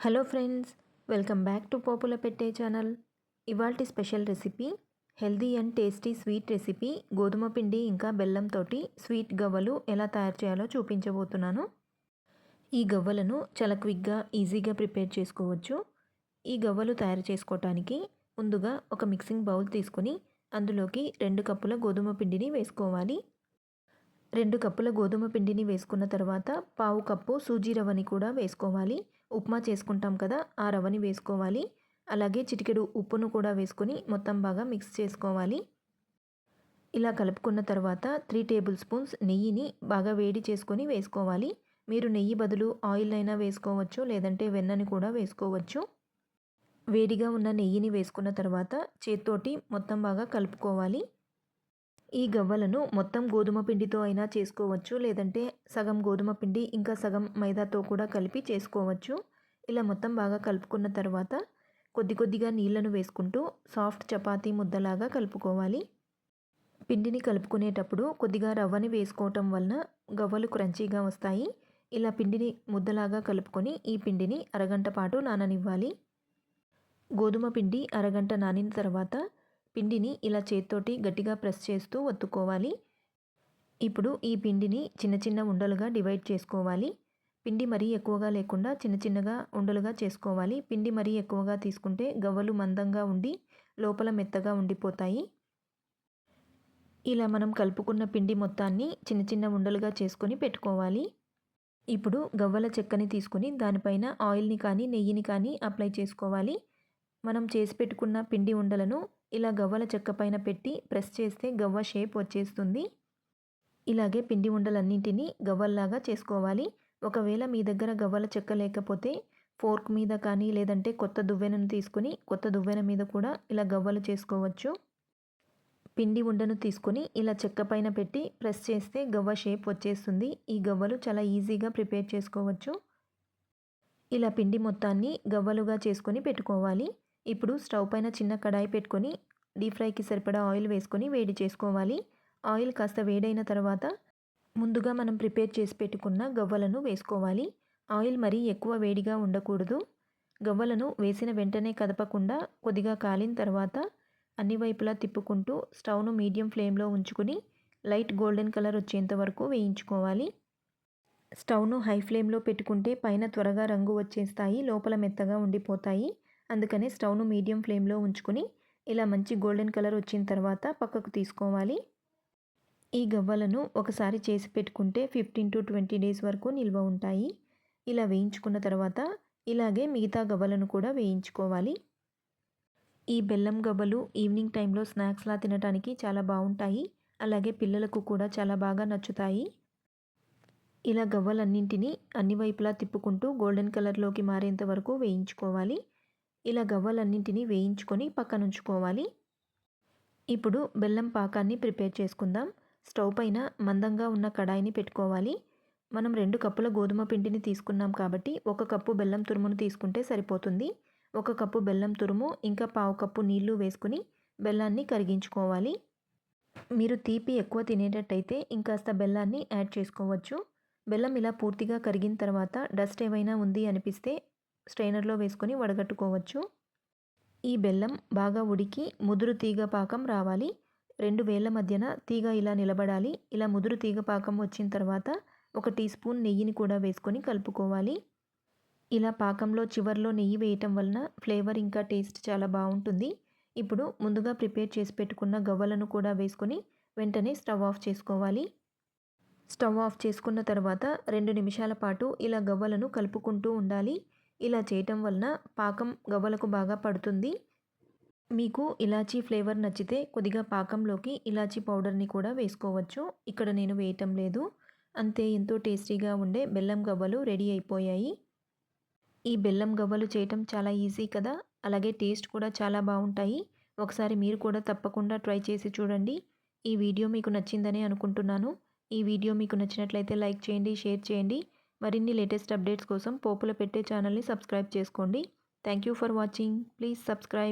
Hello friends welcome back to పోపుల పెట్టే channel. ఇవాల్టి special recipe healthy and tasty sweet recipe గోధుమ పిండి ఇంకా బెల్లంతో స్వీట్ గవ్వలు ఎలా తయారు చేయాలో చూపించబోతున్నాను. ఈ గవ్వలను చాలా క్విక్గా ఈజీగా ప్రిపేర్ చేసుకోవచ్చు. ఈ గవ్వలు తయారు చేసుకోవటానికి ముందుగా ఒక మిక్సింగ్ బౌల్ తీసుకొని అందులోకి రెండు కప్పుల గోధుమ పిండిని వేసుకోవాలి. రెండు కప్పుల గోధుమ పిండిని వేసుకున్న తర్వాత పావు కప్పు సూజీ రవ్వని కూడా వేసుకోవాలి. ఉప్మా చేసుకుంటాం కదా ఆ రవ్వని వేసుకోవాలి. అలాగే చిటికెడు ఉప్పును కూడా వేసుకొని మొత్తం బాగా మిక్స్ చేసుకోవాలి. ఇలా కలుపుకున్న తర్వాత త్రీ టేబుల్ స్పూన్స్ నెయ్యిని బాగా వేడి చేసుకొని వేసుకోవాలి. మీరు నెయ్యి బదులు ఆయిల్ అయినా వేసుకోవచ్చు లేదంటే వెన్నని కూడా వేసుకోవచ్చు. వేడిగా ఉన్న నెయ్యిని వేసుకున్న తర్వాత చేత్తోటి మొత్తం బాగా కలుపుకోవాలి. ఈ గవ్వలను మొత్తం గోధుమ పిండితో అయినా చేసుకోవచ్చు లేదంటే సగం గోధుమ పిండి ఇంకా సగం మైదాతో కూడా కలిపి చేసుకోవచ్చు. ఇలా మొత్తం బాగా కలుపుకున్న తర్వాత కొద్ది కొద్దిగా నీళ్ళను వేసుకుంటూ సాఫ్ట్ చపాతీ ముద్దలాగా కలుపుకోవాలి. పిండిని కలుపుకునేటప్పుడు కొద్దిగా రవ్వని వేసుకోవటం వలన గవ్వలు క్రంచీగా వస్తాయి. ఇలా పిండిని ముద్దలాగా కలుపుకొని ఈ పిండిని అరగంట పాటు నాననివ్వాలి. గోధుమ పిండి అరగంట నానిన తర్వాత పిండిని ఇలా చేత్తోటి గట్టిగా ప్రెస్ చేస్తూ ఒత్తుకోవాలి. ఇప్పుడు ఈ పిండిని చిన్న చిన్న ఉండలుగా డివైడ్ చేసుకోవాలి. పిండి మరీ ఎక్కువగా లేకుండా చిన్న చిన్నగా ఉండలుగా చేసుకోవాలి. పిండి మరీ ఎక్కువగా తీసుకుంటే గవ్వలు మందంగా ఉండి లోపల మెత్తగా ఉండిపోతాయి. ఇలా మనం కలుపుకున్న పిండి మొత్తాన్ని చిన్న చిన్న ఉండలుగా చేసుకొని పెట్టుకోవాలి. ఇప్పుడు గవ్వల చెక్కని తీసుకొని దానిపైన ఆయిల్ని కానీ నెయ్యిని కానీ అప్లై చేసుకోవాలి. మనం చేసి పెట్టుకున్న పిండి ఉండలను ఇలా గవ్వల చెక్క పైన పెట్టి ప్రెస్ చేస్తే గవ్వ షేప్ వచ్చేస్తుంది. ఇలాగే పిండి ఉండలన్నింటినీ గవ్వల్లాగా చేసుకోవాలి. ఒకవేళ మీ దగ్గర గవ్వల చెక్క లేకపోతే ఫోర్క్ మీద కానీ లేదంటే కొత్త దువ్వెనను తీసుకుని కొత్త దువ్వెన మీద కూడా ఇలా గవ్వలు చేసుకోవచ్చు. పిండి ఉండను తీసుకొని ఇలా చెక్క పైన పెట్టి ప్రెస్ చేస్తే గవ్వ షేప్ వచ్చేస్తుంది. ఈ గవ్వలు చాలా ఈజీగా ప్రిపేర్ చేసుకోవచ్చు. ఇలా పిండి మొత్తాన్ని గవ్వలుగా చేసుకొని పెట్టుకోవాలి. ఇప్పుడు స్టవ్ పైన చిన్న కడాయి పెట్టుకొని డీప్ ఫ్రైకి సరిపడా ఆయిల్ వేసుకొని వేడి చేసుకోవాలి. ఆయిల్ కాస్త వేడైన తర్వాత ముందుగా మనం ప్రిపేర్ చేసి పెట్టుకున్న గవ్వలను వేసుకోవాలి. ఆయిల్ మరీ ఎక్కువ వేడిగా ఉండకూడదు. గవ్వలను వేసిన వెంటనే కదపకుండా కొద్దిగా కాలిన తర్వాత అన్ని వైపులా తిప్పుకుంటూ స్టవ్ను మీడియం ఫ్లేమ్లో ఉంచుకుని లైట్ గోల్డెన్ కలర్ వచ్చేంత వరకు వేయించుకోవాలి. స్టవ్ను హై ఫ్లేమ్లో పెట్టుకుంటే పైన త్వరగా రంగు వచ్చేస్తాయి లోపల మెత్తగా ఉండిపోతాయి. అందుకనే స్టవ్ను మీడియం ఫ్లేమ్లో ఉంచుకొని ఇలా మంచి గోల్డెన్ కలర్ వచ్చిన తర్వాత పక్కకు తీసుకోవాలి. ఈ గవ్వలను ఒకసారి చేసి పెట్టుకుంటే ఫిఫ్టీన్ టు ట్వంటీ డేస్ వరకు నిల్వ ఉంటాయి. ఇలా వేయించుకున్న తర్వాత ఇలాగే మిగతా గవ్వలను కూడా వేయించుకోవాలి. ఈ బెల్లం గవ్వలు ఈవినింగ్ టైంలో స్నాక్స్లా తినడానికి చాలా బాగుంటాయి. అలాగే పిల్లలకు కూడా చాలా బాగా నచ్చుతాయి. ఇలా గవ్వలన్నింటినీ అన్ని వైపులా తిప్పుకుంటూ గోల్డెన్ కలర్లోకి మారేంత వరకు వేయించుకోవాలి. ఇలా గవ్వలన్నింటినీ వేయించుకొని పక్కనుంచుకోవాలి. ఇప్పుడు బెల్లం పాకాన్ని ప్రిపేర్ చేసుకుందాం. స్టవ్ పైన మందంగా ఉన్న కడాయిని పెట్టుకోవాలి. మనం రెండు కప్పుల గోధుమ పిండిని తీసుకున్నాం కాబట్టి ఒక కప్పు బెల్లం తురుమును తీసుకుంటే సరిపోతుంది. ఒక కప్పు బెల్లం తురుము ఇంకా పావు కప్పు నీళ్ళు వేసుకుని బెల్లాన్ని కరిగించుకోవాలి. మీరు తీపి ఎక్కువ తినేటట్టయితే ఇంకాస్త బెల్లాన్ని యాడ్ చేసుకోవచ్చు. బెల్లం ఇలా పూర్తిగా కరిగిన తర్వాత డస్ట్ ఏమైనా ఉంది అనిపిస్తే స్ట్రైనర్లో వేసుకొని వడగట్టుకోవచ్చు. ఈ బెల్లం బాగా ఉడికి ముదురు తీగ పాకం రావాలి. రెండు వేల మధ్యన తీగ ఇలా నిలబడాలి. ఇలా ముదురు తీగ పాకం వచ్చిన తర్వాత ఒక టీ స్పూన్ నెయ్యిని కూడా వేసుకొని కలుపుకోవాలి. ఇలా పాకంలో చివర్లో నెయ్యి వేయటం వలన ఫ్లేవర్ ఇంకా టేస్ట్ చాలా బాగుంటుంది. ఇప్పుడు ముందుగా ప్రిపేర్ చేసి పెట్టుకున్న గవ్వలను కూడా వేసుకొని వెంటనే స్టవ్ ఆఫ్ చేసుకోవాలి. స్టవ్ ఆఫ్ చేసుకున్న తర్వాత రెండు నిమిషాల పాటు ఇలా గవ్వలను కలుపుకుంటూ ఉండాలి. ఇలా చేయటం వలన పాకం గవ్వలకు బాగా పడుతుంది. మీకు ఇలాచీ ఫ్లేవర్ నచ్చితే కొద్దిగా పాకంలోకి ఇలాచీ పౌడర్ని కూడా వేసుకోవచ్చు. ఇక్కడ నేను వేయటం లేదు. అంతే ఎంతో టేస్టీగా ఉండే బెల్లం గవ్వలు రెడీ అయిపోయాయి. ఈ బెల్లం గవ్వలు చేయటం చాలా ఈజీ కదా? అలాగే టేస్ట్ కూడా చాలా బాగుంటాయి. ఒకసారి మీరు కూడా తప్పకుండా ట్రై చేసి చూడండి. ఈ వీడియో మీకు నచ్చిందని అనుకుంటున్నాను. ఈ వీడియో మీకు నచ్చినట్లయితే లైక్ చేయండి షేర్ చేయండి. మరిన్ని లేటెస్ట్ అప్డేట్స్ కోసం పోపుల పెట్టే ఛానల్ని సబ్స్క్రైబ్ చేసుకోండి. Thank you for watching. Please subscribe.